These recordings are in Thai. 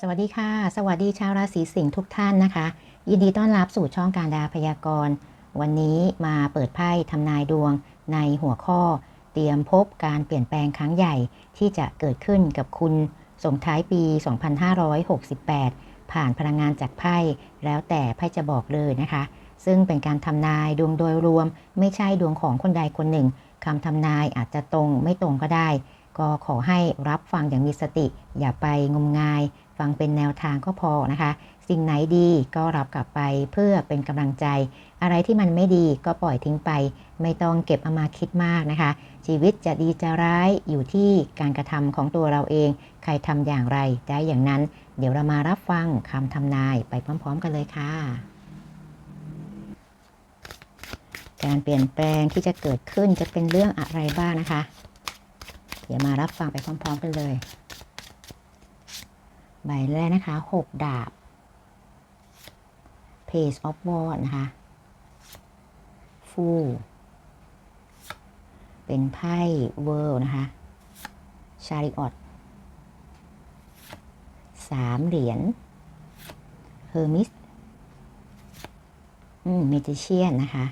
สวัสดีค่ะ สวัสดีชาวราศีสิงห์ทุกท่านนะคะ ยินดีต้อนรับสู่ช่องการดาพยากรณ์ วันนี้มาเปิดไพ่ทำนายดวงในหัวข้อ เตรียมพบการเปลี่ยนแปลงครั้งใหญ่ที่จะเกิดขึ้นกับคุณส่งท้ายปี 2568 ผ่านพลังงานจากไพ่ แล้วแต่ไพ่จะบอกเลยนะคะ ซึ่งเป็นการทำนายดวงโดยรวม ไม่ใช่ดวงของคนใดคนหนึ่งคำทำนายอาจจะตรงไม่ตรงก็ได้ ก็ขอให้รับฟังอย่างมีสติ อย่าไปงมงาย ฟังเป็นแนวทางก็พอนะคะ สิ่งไหนดีก็รับกลับไปเพื่อเป็นกำลังใจ อะไรที่มันไม่ดีก็ปล่อยทิ้งไป ไม่ต้องเก็บเอามาคิดมากนะคะ ชีวิตจะดีจะร้ายอยู่ที่การกระทำของตัวเราเอง ใครทำอย่างไรได้อย่างนั้น เดี๋ยวเรามารับฟังคำทำนายไปพร้อม ๆ กันเลยค่ะการเปลี่ยนแปลงที่จะเกิดขึ้นจะเป็นเรื่องอะไรบ้างนะคะ เดี๋ยวมารับฟังไปพร้อม ๆ กันเลย ใบแรกนะคะ 6 ดาบ Page of Wands นะคะ Fool เป็นไพ่ World นะคะ Chariot สามเหรียญ Hermes อืม Magician นะคะ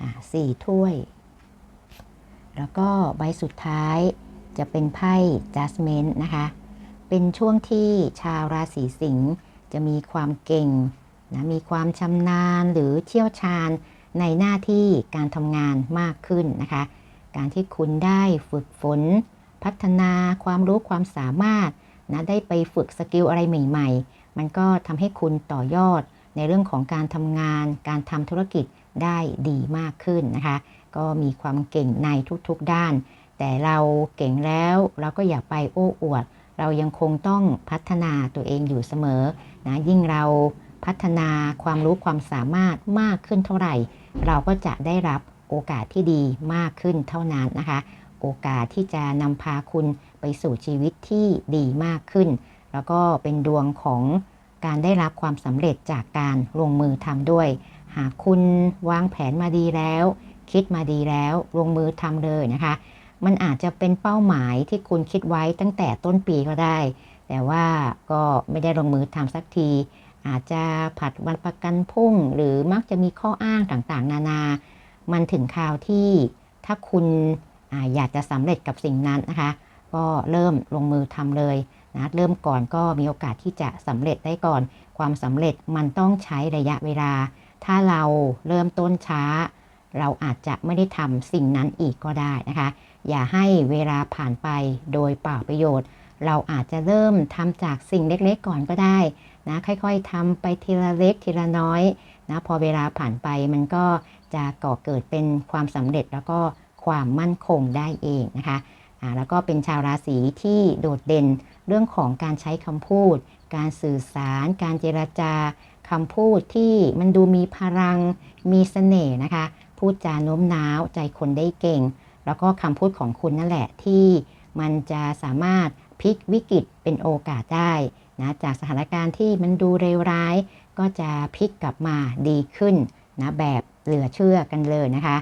อ่าสี่ถ้วย แล้วก็ใบสุดท้ายจะเป็นไพ่ Judgment นะคะ เป็นช่วงที่ชาวราศีสิงห์จะมีความเก่งนะมีความชำนาญหรือเชี่ยวชาญในหน้าที่การทำงานมากขึ้นนะคะ การที่คุณได้ฝึกฝน พัฒนาความรู้ความสามารถนะได้ไปฝึกสกิลอะไรใหม่ๆ มันก็ทำให้คุณต่อยอดในเรื่องของการทำงาน การทำธุรกิจได้ดีมากขึ้นนะคะ ก็มีความเก่งในทุกๆด้าน แต่เราเก่งแล้วเราก็อย่าไปโอ้อวด เรายังคงต้องพัฒนาตัวเองอยู่เสมอนะยิ่งเราพัฒนาความรู้ความสามารถมากขึ้นเท่าไหร่ เราก็จะได้รับโอกาสที่ดีมากขึ้นเท่านั้นนะคะ โอกาสที่จะนำพาคุณไปสู่ชีวิตที่ดีมากขึ้น แล้วก็เป็นดวงของการได้รับความสำเร็จจากการลงมือทำด้วย หากคุณวางแผนมาดีแล้ว คิดมาดีแล้วลงมือทำเลยนะคะ มันอาจจะเป็นเป้าหมายที่คุณคิดไว้ตั้งแต่ต้นปีก็ได้ แต่ว่าก็ไม่ได้ลงมือทำสักที อาจจะผัดวันประกันพรุ่ง หรือมักจะมีข้ออ้างต่างๆ นานา มันถึงคราวที่ถ้าคุณออยากจะสำเร็จกับสิ่งนั้นนะคะ ก็เริ่มลงมือทำเลยนะเริ่มก่อนก็มีโอกาสที่จะสำเร็จได้ก่อน ความสำเร็จมันต้องใช้ระยะเวลา ถ้าเราเริ่มต้นช้า เราอาจจะไม่ได้ทำสิ่งนั้นอีกก็ได้นะคะ อย่าให้เวลาผ่านไปโดยเปล่าประโยชน์ เราอาจจะเริ่มทำจากสิ่งเล็กๆก่อนก็ได้นะ ค่อยๆทำไปทีละเล็กทีละน้อยนะพอเวลาผ่านไปมันก็จะก่อเกิดเป็นความสำเร็จแล้วก็ความมั่นคงได้เองนะคะอ่าแล้วก็เป็นชาวราศีที่โดดเด่นเรื่องของการใช้คำพูด การสื่อสาร การเจรจาคำพูดที่มันดูมีพลังมีเสน่ห์นะคะ พูดจาโน้มน้าวใจคนได้เก่ง แล้วก็คำพูดของคุณนั่นแหละที่มันจะสามารถพลิกวิกฤตเป็นโอกาสได้นะจากสถานการณ์ที่มันดูเลวร้าย ก็จะพลิกกลับมาดีขึ้นนะแบบเหลือเชื่อกันเลยนะคะ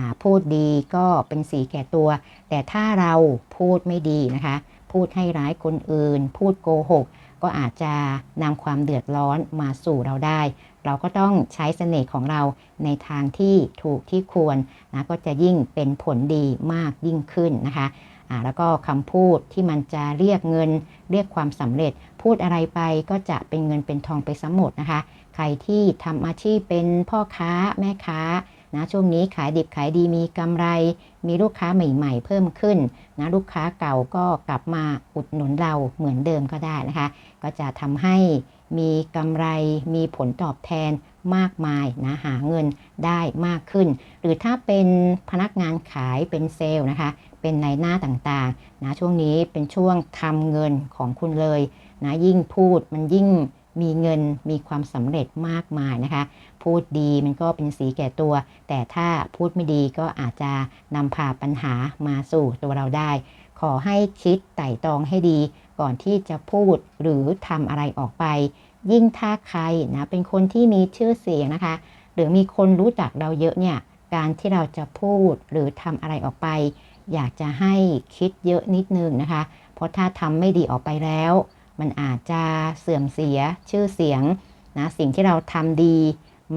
ะพูดดีก็เป็นสีแก่ตัว แต่ถ้าเราพูดไม่ดีนะคะ พูดให้ร้ายคนอื่น พูดโกหก ก็อาจจะนำความเดือดร้อนมาสู่เราได้ เราก็ต้องใช้เสน่ห์ของเราในทางที่ถูกที่ควรนะก็จะยิ่งเป็นผลดีมากยิ่งขึ้นนะคะแล้วก็คำพูดที่มันจะเรียกเงิน เรียกความสำเร็จ พูดอะไรไปก็จะเป็นเงินเป็นทองไปสมหมดนะคะ ใครที่ทำอาชีพเป็นพ่อค้าแม่ค้านะช่วงนี้ขายดิบขายดีมีกำไร มีลูกค้าใหม่ ๆ เพิ่มขึ้นนะลูกค้าเก่าก็กลับมาอุดหนุนเราเหมือนเดิมก็ได้นะคะ ก็จะทำให้ มีกำไรมีผลตอบแทนมากมายนะหาเงินได้มากขึ้น หรือถ้าเป็นพนักงานขายเป็นเซลล์นะคะ เป็นในหน้าต่างๆนะช่วงนี้เป็นช่วงทำเงินของคุณเลยนะยิ่งพูดมันยิ่งมีเงินมีความสำเร็จมากมายนะคะ พูดดีมันก็เป็นสีแก่ตัว แต่ถ้าพูดไม่ดีก็อาจจะนำพาปัญหามาสู่ตัวเราได้ ขอให้คิดไต่ตองให้ดี ก่อนที่จะพูดหรือทำอะไรออกไป ยิ่งถ้าใครนะเป็นคนที่มีชื่อเสียงนะคะ หรือมีคนรู้จักเราเยอะเนี่ยการที่เราจะพูดหรือทำอะไรออกไป อยากจะให้คิดเยอะนิดนึงนะคะ เพราะถ้าทำไม่ดีออกไปแล้ว มันอาจจะเสื่อมเสียชื่อเสียงนะสิ่งที่เราทำดี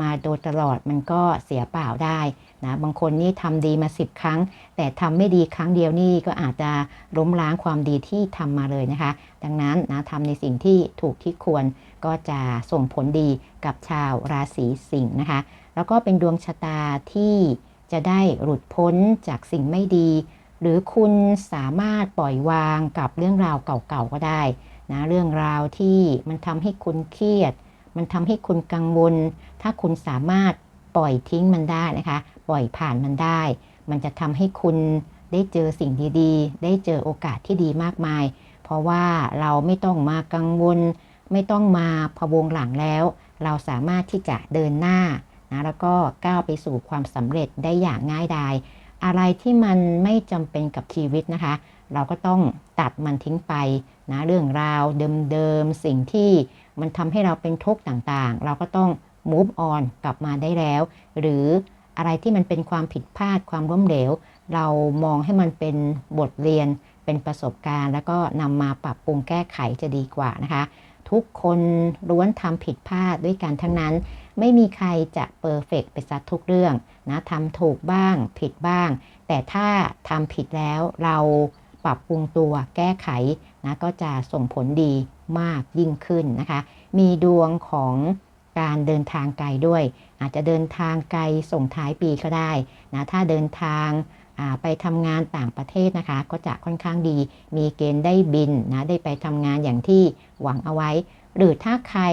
มาโดยตลอดมันก็เสียเปล่าได้ นะบางคนนี่ทำดีมาสิบครั้ง แต่ทำไม่ดีครั้งเดียวนี่ก็อาจจะล้มล้างความดีที่ทำมาเลยนะคะ ดังนั้นนะทำในสิ่งที่ถูกที่ควรก็จะส่งผลดีกับชาวราศีสิงห์นะคะ แล้วก็เป็นดวงชะตาที่จะได้หลุดพ้นจากสิ่งไม่ดี หรือคุณสามารถปล่อยวางกับเรื่องราวเก่าๆก็ได้นะเรื่องราวที่มันทำให้คุณเครียด มันทำให้คุณกังวล ถ้าคุณสามารถปล่อยทิ้งมันได้นะคะ ล่อยผ่านมันได้ มันจะทำให้คุณได้เจอสิ่งดีๆ ได้เจอโอกาสที่ดีมากมาย เพราะว่าเราไม่ต้องมากังวล ไม่ต้องมาพะวงหลังแล้ว เราสามารถที่จะเดินหน้านะแล้วก็ก้าวไปสู่ความสำเร็จได้อย่างง่ายดาย อะไรที่มันไม่จำเป็นกับชีวิตนะคะ เราก็ต้องตัดมันทิ้งไปนะเรื่องราวเดิมๆสิ่งที่มันทำให้เราเป็นทุกข์ต่างๆ เราก็ต้อง move on กลับมาได้แล้ว หรือ อะไรที่มันเป็นความผิดพลาดความล้มเหลว เรามองให้มันเป็นบทเรียนเป็นประสบการณ์ แล้วก็นำมาปรับปรุงแก้ไขจะดีกว่านะคะ ทุกคนล้วนทำผิดพลาดด้วยกันทั้งนั้น ไม่มีใครจะเปอร์เฟกไปซะทุกเรื่องนะทำถูกบ้างผิดบ้าง แต่ถ้าทำผิดแล้วเราปรับปรุงตัวแก้ไขนะก็จะส่งผลดีมากยิ่งขึ้นนะคะ มีดวงของ การเดินทางไกลด้วย อาจจะเดินทางไกลส่งท้ายปีก็ได้นะถ้าเดินทางไปทำงานต่างประเทศนะคะ ก็จะค่อนข้างดี มีเกณฑ์ได้บินนะได้ไปทำงานอย่างที่หวังเอาไว้ หรือถ้าใคร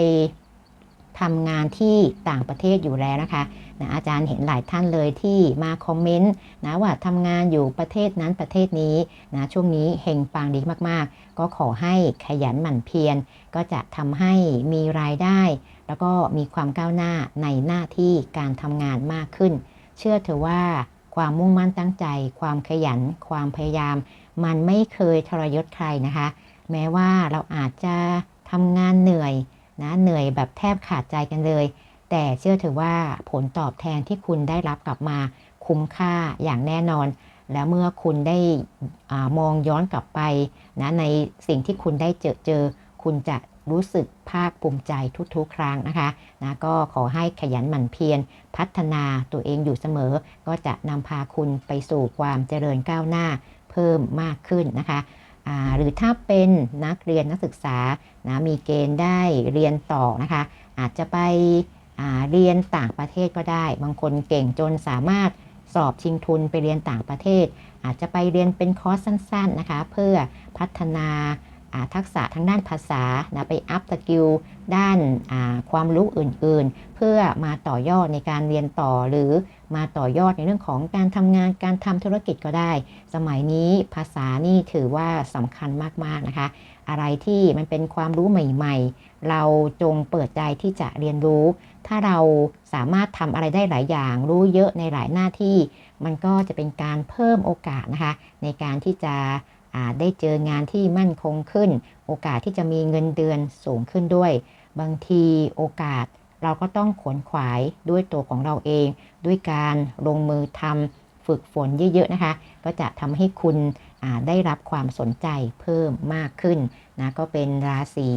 ทำงานที่ต่างประเทศอยู่แล้วนะคะนะอาจารย์เห็นหลายท่านเลยที่มาคอมเมนต์นะว่าทำงานอยู่ประเทศนั้นประเทศนี้นะช่วงนี้เฮงปังดีมากๆ ก็ขอให้ขยันหมั่นเพียรก็จะทำให้มีรายได้ แล้วก็มีความก้าวหน้าในหน้าที่การทำงานมากขึ้น เชื่อเถอะว่าความมุ่งมั่นตั้งใจ ความขยัน ความพยายาม มันไม่เคยทรยศใครนะคะ แม้ว่าเราอาจจะทำงานเหนื่อยนะเหนื่อยแบบแทบขาดใจกันเลย แต่เชื่อเถอะว่าผลตอบแทนที่คุณได้รับกลับมาคุ้มค่าอย่างแน่นอน แล้วเมื่อคุณได้อมองย้อนกลับไปนะในสิ่งที่คุณได้เจอเจอ คุณจะ รู้สึกภาคภูมิใจทุกๆ ครั้งนะคะนะก็ขอให้ขยันหมั่นเพียรพัฒนาตัวเองอยู่เสมอ ก็จะนำพาคุณไปสู่ความเจริญก้าวหน้าเพิ่มมากขึ้นนะคะหรือถ้าเป็นนักเรียนนักศึกษานะมีเกณฑ์ได้เรียนต่อนะคะ อาจจะไปเรียนต่างประเทศก็ได้ บางคนเก่งจนสามารถสอบชิงทุนไปเรียนต่างประเทศ อาจจะไปเรียนเป็นคอร์สสั้น ๆนะคะ เพื่อพัฒนา ทักษะทางด้านภาษานะไปอัพสกิลด้านความรู้อื่นๆ เพื่อมาต่อยอดในการเรียนต่อหรือมาต่อยอดในเรื่องของการทำงานการทำธุรกิจก็ได้ สมัยนี้ภาษานี่ถือว่าสำคัญมากๆนะคะ อะไรที่มันเป็นความรู้ใหม่ๆ เราจงเปิดใจที่จะเรียนรู้ ถ้าเราสามารถทำอะไรได้หลายอย่าง รู้เยอะในหลายหน้าที่ มันก็จะเป็นการเพิ่มโอกาสนะคะในการที่จะ ได้เจองานที่มั่นคงขึ้น โอกาสที่จะมีเงินเดือนสูงขึ้นด้วย บางทีโอกาสเราก็ต้องขวนขวายด้วยตัวของเราเอง ด้วยการลงมือทำฝึกฝนเยอะๆนะคะ ก็จะทำให้คุณได้รับความสนใจเพิ่มมากขึ้นนะก็เป็นราศี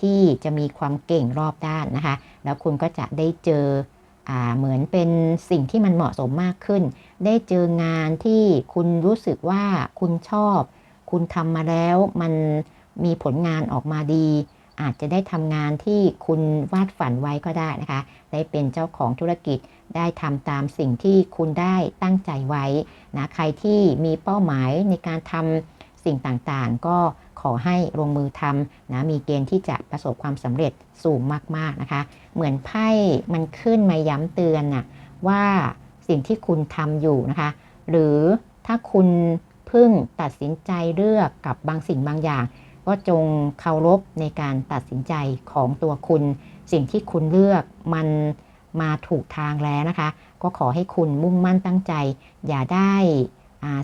ที่จะมีความเก่งรอบด้านนะคะ แล้วคุณก็จะได้เจอเหมือนเป็นสิ่งที่มันเหมาะสมมากขึ้น ได้เจองานที่คุณรู้สึกว่าคุณชอบ คุณทำมาแล้วมันมีผลงานออกมาดี อาจจะได้ทำงานที่คุณวาดฝันไว้ก็ได้นะคะ ได้เป็นเจ้าของธุรกิจได้ทำตามสิ่งที่คุณได้ตั้งใจไว้นะใครที่มีเป้าหมายในการทำสิ่งต่างๆ ก็ขอให้ลงมือทำนะมีเกณฑ์ที่จะประสบความสำเร็จสูงมากๆนะคะ เหมือนไพ่มันขึ้นมาย้ำเตือนนะว่าสิ่งที่คุณทำอยู่นะคะ หรือถ้าคุณ พึ่งตัดสินใจเลือกกับบางสิ่งบางอย่าง ก็จงเคารพในการตัดสินใจของตัวคุณ สิ่งที่คุณเลือกมันมาถูกทางแล้วนะคะ ก็ขอให้คุณมุ่งมั่นตั้งใจ อย่าได้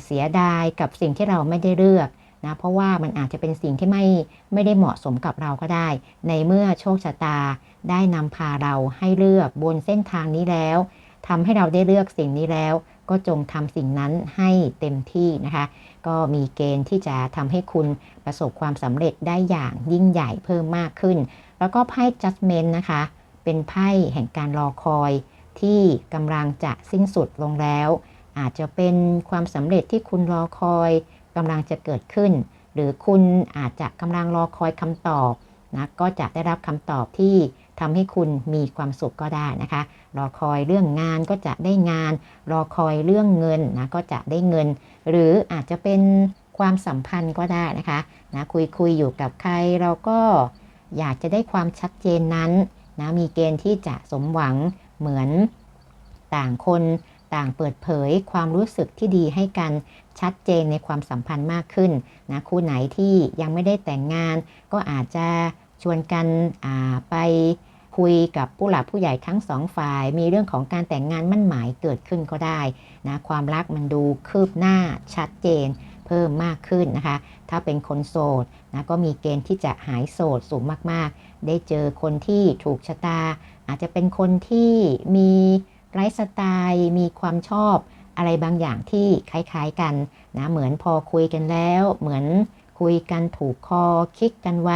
เสียดายกับสิ่งที่เราไม่ได้เลือกนะเพราะว่ามันอาจจะเป็นสิ่งที่ไม่ไม่ได้เหมาะสมกับเราก็ได้ ในเมื่อโชคชะตาได้นำพาเราให้เลือกบนเส้นทางนี้แล้วทำให้เราได้เลือกสิ่งนี้แล้ว ก็จงทำสิ่งนั้นให้เต็มที่นะคะ ก็มีเกณฑ์ที่จะทำให้คุณประสบความสำเร็จได้อย่างยิ่งใหญ่เพิ่มมากขึ้น แล้วก็ไพ่ judgment นะคะ เป็นไพ่แห่งการรอคอยที่กำลังจะสิ้นสุดลงแล้ว อาจจะเป็นความสำเร็จที่คุณรอคอยกำลังจะเกิดขึ้น หรือคุณอาจจะกำลังรอคอยคำตอบนะก็จะได้รับคำตอบที่ ทำให้คุณมีความสุขก็ได้นะคะ รอคอยเรื่องงานก็จะได้งาน รอคอยเรื่องเงินนะก็จะได้เงิน หรืออาจจะเป็นความสัมพันธ์ก็ได้นะคะนะคุยคุยอยู่กับใครเราก็อยากจะได้ความชัดเจนนั้นนะมีเกณฑ์ที่จะสมหวังเหมือนต่างคนต่างเปิดเผยความรู้สึกที่ดีให้กันชัดเจนในความสัมพันธ์มากขึ้นนะคู่ไหนที่ยังไม่ได้แต่งงาน ก็อาจจะชวนกันไป คุยกับผู้หลักผู้ใหญ่ทั้งสองฝ่าย มีเรื่องของการแต่งงานมั่นหมายเกิดขึ้นก็ได้นะความรักมันดูคืบหน้าชัดเจน เพิ่มมากขึ้นนะคะ ถ้าเป็นคนโสดนะก็มีเกณฑ์ที่จะหายโสดสูงมากๆ ได้เจอคนที่ถูกชะตา อาจจะเป็นคนที่มีไลฟ์สไตล์มีความชอบอะไรบางอย่างที่คล้ายๆกันนะเหมือนพอคุยกันแล้ว เหมือนคุยกันถูกคอคิกกันไว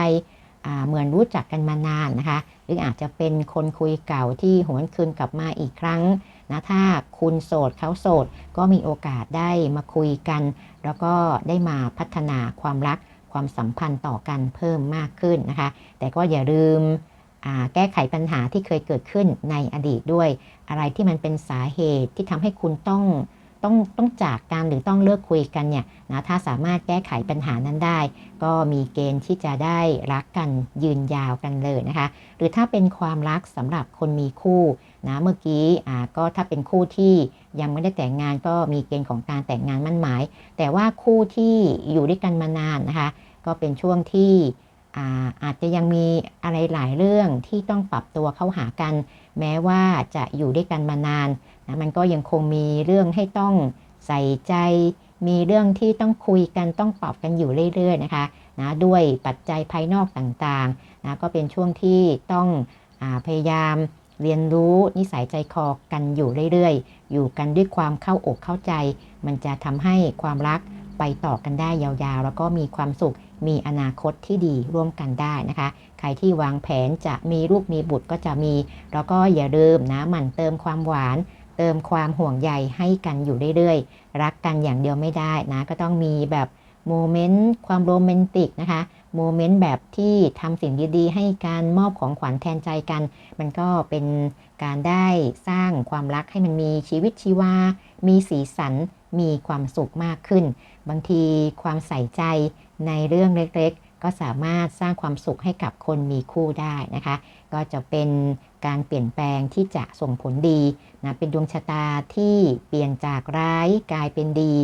เหมือนรู้จักกันมานานนะคะ หรืออาจจะเป็นคนคุยเก่าที่หวนคืนกลับมาอีกครั้งนะถ้าคุณโสดเขาโสด ก็มีโอกาสได้มาคุยกัน แล้วก็ได้มาพัฒนาความรักความสัมพันธ์ต่อกันเพิ่มมากขึ้นนะคะ แต่ก็อย่าลืมแก้ไขปัญหาที่เคยเกิดขึ้นในอดีตด้วย อะไรที่มันเป็นสาเหตุที่ทำให้คุณต้อง ต้องต้องจากกันหรือต้องเลิกคุยกันเนี่ยนะถ้าสามารถแก้ไขปัญหานั้นได้ ก็มีเกณฑ์ที่จะได้รักกันยืนยาวกันเลยนะคะ หรือถ้าเป็นความรักสำหรับคนมีคู่นะเมื่อกี้อ่าก็ถ้าเป็นคู่ที่ยังไม่ได้แต่งงานก็มีเกณฑ์ของการแต่งงานมั่นหมาย แต่ว่าคู่ที่อยู่ด้วยกันมานานนะคะ ก็เป็นช่วงที่อาอาจจะยังมีอะไรหลายเรื่องที่ต้องปรับตัวเข้าหากัน แม้ว่าจะอยู่ด้วยกันมานานนะมันก็ยังคงมีเรื่องให้ต้องใส่ใจ มีเรื่องที่ต้องคุยกันต้องปรับกันอยู่เรื่อยๆนะคะนะด้วยปัจจัยภายนอกต่างๆนะก็เป็นช่วงที่ต้องอพยายามเรียนรู้นิสัยใจคอกันอยู่เรื่อยๆ อยู่กันด้วยความเข้าอกเข้าใจ มันจะทำให้ความรักไปต่อกันได้ยาวๆ แล้วก็มีความสุขมีอนาคตที่ดีร่วมกันได้นะคะ ใครที่วางแผนจะมีลูกมีบุตรก็จะมี แล้วก็อย่าลืมนะหมั่นเติมความหวาน เติมความห่วงใยให้กันอยู่เรื่อยๆ รักกันอย่างเดียวไม่ได้นะ ก็ต้องมีแบบโมเมนต์ความโรแมนติกนะคะโมเมนต์แบบที่ทำสิ่งดีๆ ให้การมอบของขวัญแทนใจกัน มันก็เป็นการได้สร้างความรักให้มันมีชีวิตชีวา มีสีสัน มีความสุขมากขึ้น บางทีความใส่ใจในเรื่องเล็ก ก็สามารถสร้างความสุขให้กับคนมีคู่ได้นะคะ ก็จะเป็นการเปลี่ยนแปลงที่จะส่งผลดีนะเป็นดวงชะตาที่เปลี่ยนจากร้ายกลายเป็นดี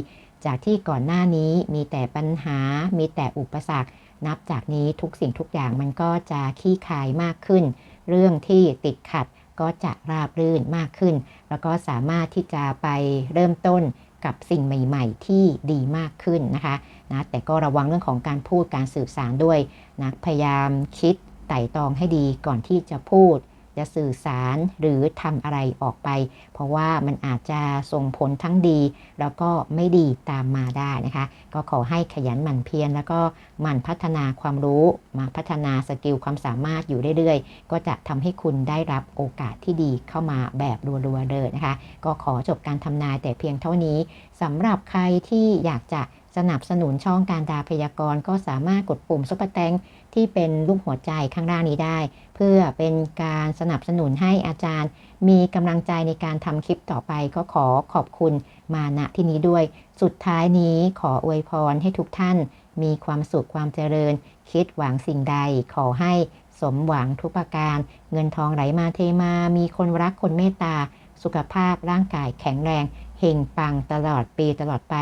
จากที่ก่อนหน้านี้มีแต่ปัญหา มีแต่อุปสรรค นับจากนี้ทุกสิ่งทุกอย่างมันก็จะขี้คายมากขึ้น เรื่องที่ติดขัดก็จะราบรื่นมากขึ้น แล้วก็สามารถที่จะไปเริ่มต้น กับสิ่งใหม่ ๆ ที่ดีมากขึ้นนะคะนะแต่ก็ระวังเรื่องของการพูดการสื่อสารด้วยนะพยายามคิดไต่ตองให้ดีก่อนที่จะพูด จะสื่อสารหรือทำอะไรออกไป เพราะว่ามันอาจจะส่งผลทั้งดี แล้วก็ไม่ดีตามมาได้นะคะ ก็ขอให้ขยันหมั่นเพียรแล้วก็หมั่นพัฒนาความรู้มาพัฒนาสกิลความสามารถอยู่เรื่อยๆ ก็จะทำให้คุณได้รับโอกาสที่ดีเข้ามาแบบรัวๆเลยนะคะ ก็ขอจบการทำนายแต่เพียงเท่านี้สำหรับใครที่อยากจะ สนับสนุนช่องการดาพยากรณ์ก็สามารถกดปุ่มซุปเปอร์แตงที่เป็นรูปหัวใจข้างล่างนี้ได้ เพื่อเป็นการสนับสนุนให้อาจารย์ มีกำลังใจในการทำคลิปต่อไปก็ขอขอบคุณมาณที่นี้ด้วย สุดท้ายนี้ขออวยพรให้ทุกท่าน มีความสุขความเจริญ คิดหวังสิ่งใด ขอให้สมหวังทุกประการ เงินทองไหลมาเทมา มีคนรักคนเมตตา สุขภาพร่างกายแข็งแรง เฮงปังตลอดปีตลอดไป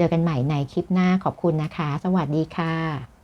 เจอกันใหม่ในคลิปหน้าขอบคุณนะคะ สวัสดีค่ะ